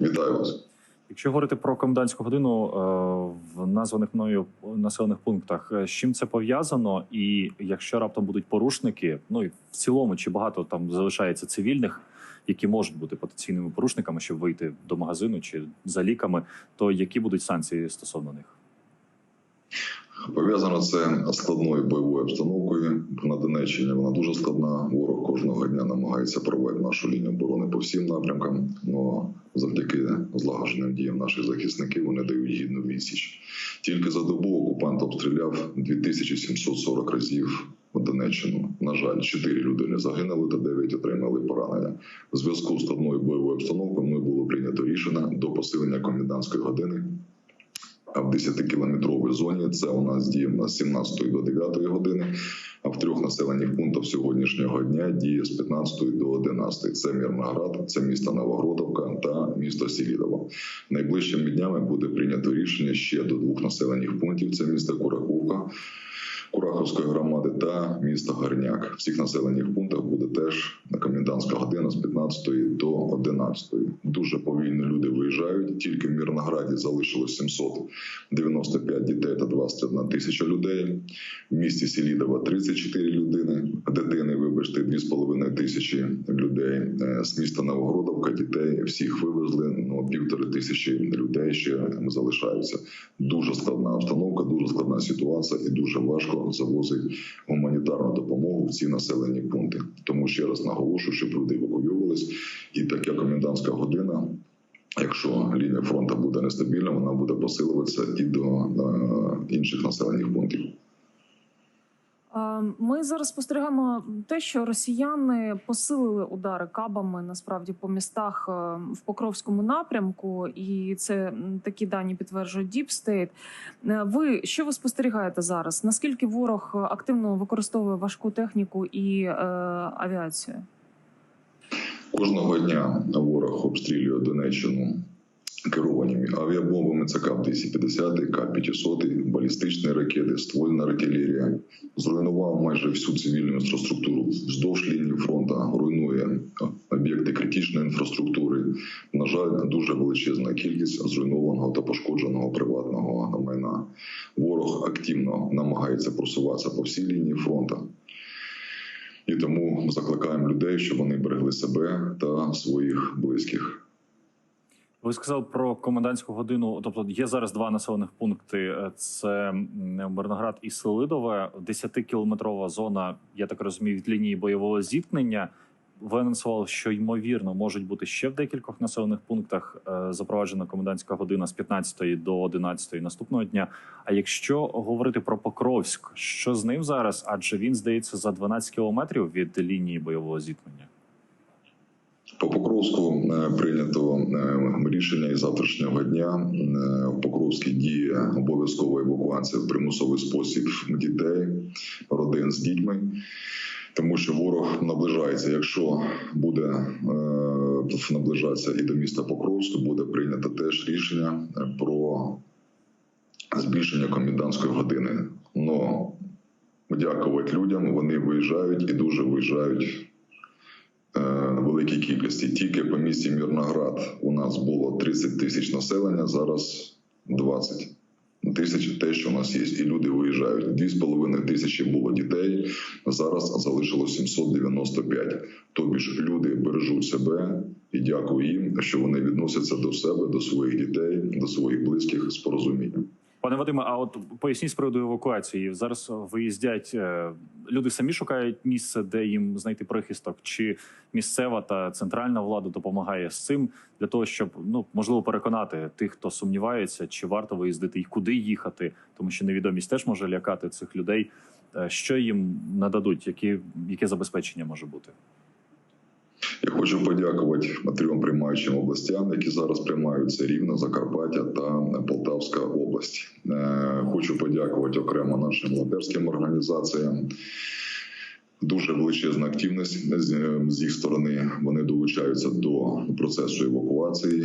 Вітаю вас. Якщо говорити про комендантську годину е, в названих мною населених пунктах, е, з чим це пов'язано? І якщо раптом будуть порушники, ну і в цілому, чи багато там залишається цивільних, які можуть бути потенційними порушниками, щоб вийти до магазину чи за ліками, то які будуть санкції стосовно них? Пов'язано це складною бойовою обстановкою на Донеччині. Вона дуже складна. Ворог кожного дня намагається провести нашу лінію оборони по всім напрямкам. Но завдяки злагодженим діям наших захисників вони дають гідну відсіч. Тільки за добу окупант обстріляв 2740 разів Донеччину. На жаль, 4 людини загинули та 9 отримали поранення. В зв'язку з складною бойовою обстановкою ми було прийнято рішення до посилення комендантської години. А в 10-кілометровій зоні це у нас діє з 17 до 9 години. А в трьох населених пунктах сьогоднішнього дня діє з 15 до 11. Це Мірноград, це місто Новогродовка та місто Селідово. Найближчими днями буде прийнято рішення ще до двох населених пунктів: це місто Кураховка. Кураховської громади та міста Горняк. В цих населених пунктах буде теж комендантська година з 15 до 11. Дуже повільно люди виїжджають. Тільки в Мірнограді залишилось 795 дітей та 21 тисяча людей. В місті Селідова 34 людини, дитини, вибачте, 2,5 тисячі людей. Е, З міста Новогродовка дітей всіх вивезли. Ну півтори тисячі людей ще залишаються. Дуже складна обстановка, дуже складна ситуація і дуже важко завозить гуманітарну допомогу в ці населені пункти. Тому ще раз наголошую, щоб люди евакуювались, і така комендантська година. Якщо лінія фронту буде нестабільна, вона буде посилюватися і до е, інших населених пунктів. Е, Ми зараз спостерігаємо те, що росіяни посилили удари кабами насправді по містах е, в Покровському напрямку, і це такі дані підтверджує. Е, Ви що ви спостерігаєте зараз? Наскільки ворог активно використовує важку техніку і е, авіацію? Кожного дня ворог обстрілює Донеччину керованими авіабомбами. Це КАП-250, КАП-500, балістичні ракети, ствольна артилерія. Зруйнував майже всю цивільну інфраструктуру вздовж лінії фронту, руйнує об'єкти критичної інфраструктури. На жаль, дуже величезна кількість зруйнованого та пошкодженого приватного майна. Ворог активно намагається просуватися по всій лінії фронту. І тому закликаємо людей, щоб вони берегли себе та своїх близьких. Ви сказали про комендантську годину. Тобто є зараз два населених пункти: це Мирноград і Селидове. 10-кілометрова зона, я так розумію, від лінії бойового зіткнення. Ви анонсували, що ймовірно можуть бути ще в декількох населених пунктах е, запроваджена комендантська година з 15 до 11 наступного дня. А якщо говорити про Покровськ, що з ним зараз? Адже він здається за 12 кілометрів від лінії бойового зіткнення. По Покровську е, прийнято е, рішення із завтрашнього дня. В Покровській діє обов'язкова евакуація в примусовий спосіб дітей, родин з дітьми. Тому що ворог наближається. Якщо буде е, наближатися і до міста Покровську, буде прийнято теж рішення про збільшення комендантської години. Но дякувати людям, вони виїжджають і дуже виїжджають е, великій кількості. Тільки по місті Мірноград у нас було 30 тисяч населення, зараз 20 тисяч те, що у нас є, і люди виїжджають. 2,5 тисячі було дітей. Зараз залишилось 795. Тобі ж люди бережуть себе і дякую їм, що вони відносяться до себе, до своїх дітей, до своїх близьких з порозумінням. Пане Вадиме, а от поясніть з приводу евакуації. Зараз виїздять е, люди самі шукають місце, де їм знайти прихисток, чи місцева та центральна влада допомагає з цим для того, щоб ну можливо переконати тих, хто сумнівається, чи варто виїздити і куди їхати, тому що невідомість теж може лякати цих людей. Е, Що їм нададуть, які яке забезпечення може бути? Я хочу подякувати трьом приймаючим областям, які зараз приймаються Рівно, Закарпаття та Полтавська область. Е, Хочу подякувати окремо нашим волонтерським організаціям. Дуже величезна активність з- з їх сторони. Вони долучаються до процесу евакуації.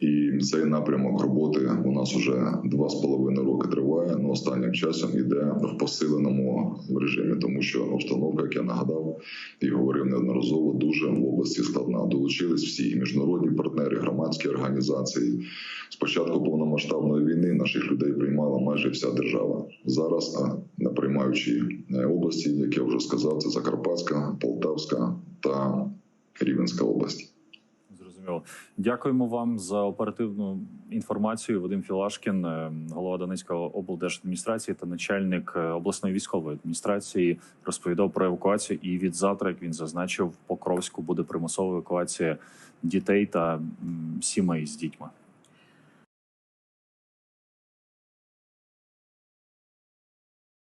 І цей напрямок роботи у нас вже два з половиною роки триває. але останнім часом іде в посиленому режимі, тому що обстановка, як я нагадав і неодноразово, дуже в області складна. Долучились всі міжнародні партнери, громадські організації. Спочатку повномасштабної війни наших людей приймала майже вся держава. Зараз на приймаючі е, області, як я вже сказав, це Закарпатська, Полтавська та Рівенська області. Зрозуміло. Дякуємо вам за оперативну інформацію. Вадим Філашкін, е, голова Донецької облдержадміністрації та начальник е, обласної військової адміністрації, розповідав про евакуацію. І від завтра, як він зазначив, в Покровську буде примусова евакуація дітей та сімей з дітьми.